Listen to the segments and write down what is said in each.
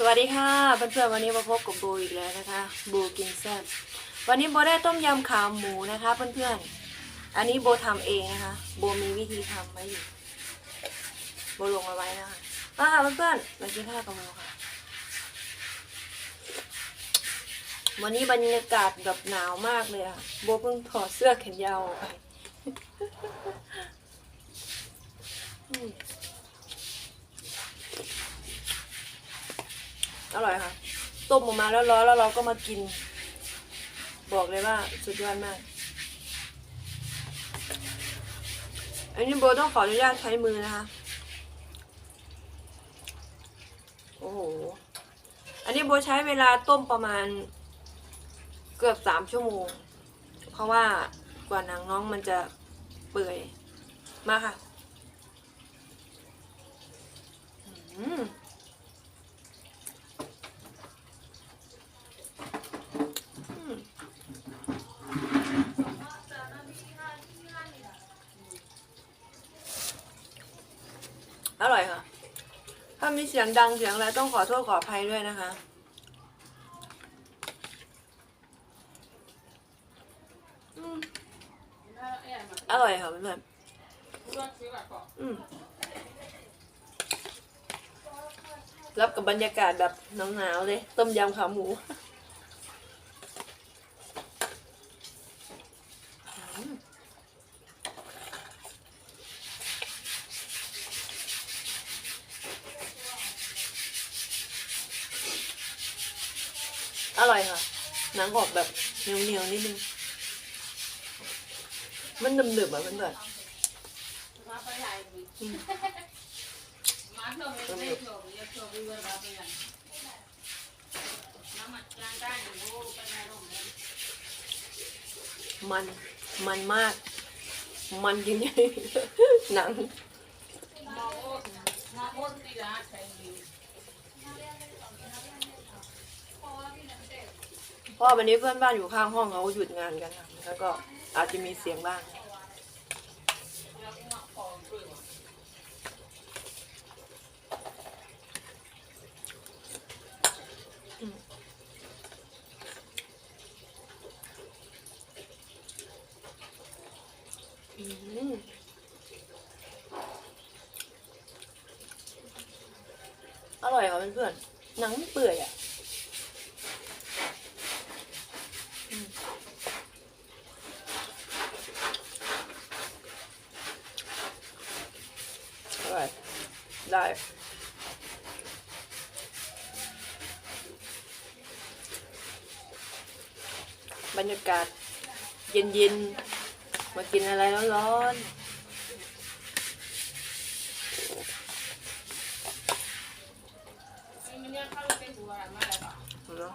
สวัสดีค่ะเพื่อนๆวันนี้มาพบกับโบอีกแล้วนะคะโบกินแซ่บวันนี้โบได้ต้มยำขาหมูนะคะเพื่อนๆอันนี้โบทำเองนะคะโบมีวิธีทำไว้อยู่โบลงเอาไว้นะคะมาค่ะเพื่อนๆมากินข้าวกับโบค่ะ วันนี้บรรยากาศแบบหนาวมากเลยอะโบเพิ่งถอดเสื้อแขนยาวออกไป อร่อยค่ะ ต้มออกมาแล้วร้อนแล้วเราก็มากิน บอกเลยว่าสุดยอดมาก อันนี้โบต้องขออนุญาตใช้มือนะคะ โอ้โห อันนี้โบใช้เวลาต้มประมาณเกือบสามชั่วโมง เพราะว่ากว่าหนังน้องมันจะเปื่อย มาค่ะ อืม อร่อยค่ะ ถ้ามีเสียงดังเสียงอะไรต้องขอโทษขออภัยด้วยนะคะอืมอร่อยค่ะเพื่อนๆอืมรับกับบรรยากาศแบบหนาวๆเลย ต้มยำขาหมู อร่อยค่ะ หนังออกแบบเหนียวๆนิดนึง มันหนึบๆอะเพื่อนๆมันมันมาก มันจริงๆหนัง เพราะวันนี้เพื่อนบ้านอยู่ข้างห้องเขาหยุดงานกันค่ะแล้วก็อาจจะมีเสียงบ้างอืมอืมอร่อยค่ะเพื่อนๆหนังไม่เปื่อยอะ อร่อย ได้บรรยากาศเย็นๆ มากินอะไรร้อนๆเนอะ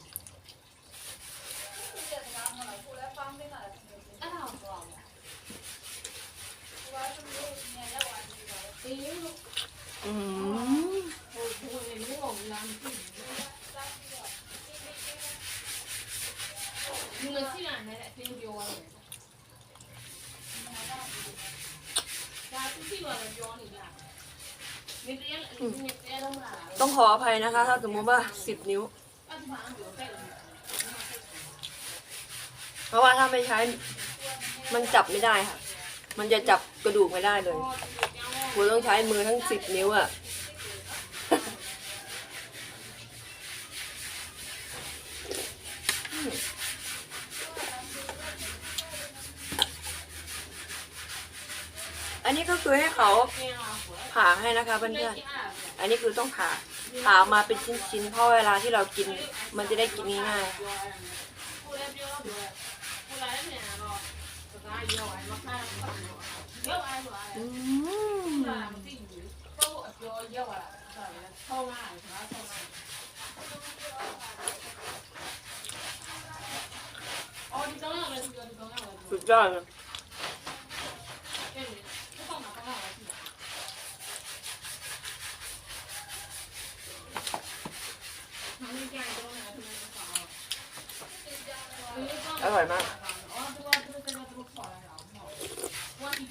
อืมต้องขออภัยนะคะ ถ้าสมมติว่าสิบนิ้วเพราะว่าถ้าไม่ใช้มันจับไม่ได้ค่ะ มันจะจับกระดูกไม่ได้เลยคุณต้องใช้มือทั้งสิบนิ้วอะอันนี้ก็คือให้เขาผ่าให้นะคะเพื่อนๆ อันนี้คือต้องผ่าผ่าออกมาเป็นชิ้นๆ เพราะเวลาที่เรากิน มันจะได้กินง่ายๆ สุดยอดเลยอร่อยมาก อืม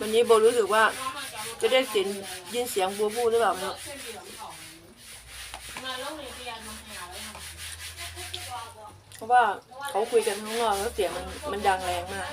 วันนี้โบรู้สึกว่าจะได้สินยินเสียงบัวพูดหรือเปล่าเนี่ยมาลงในเรียนมาหาเลยค่ะ พราะว่าเขาคุยกันข้างนอกแล้วเสียงมันมันดังแรงมาก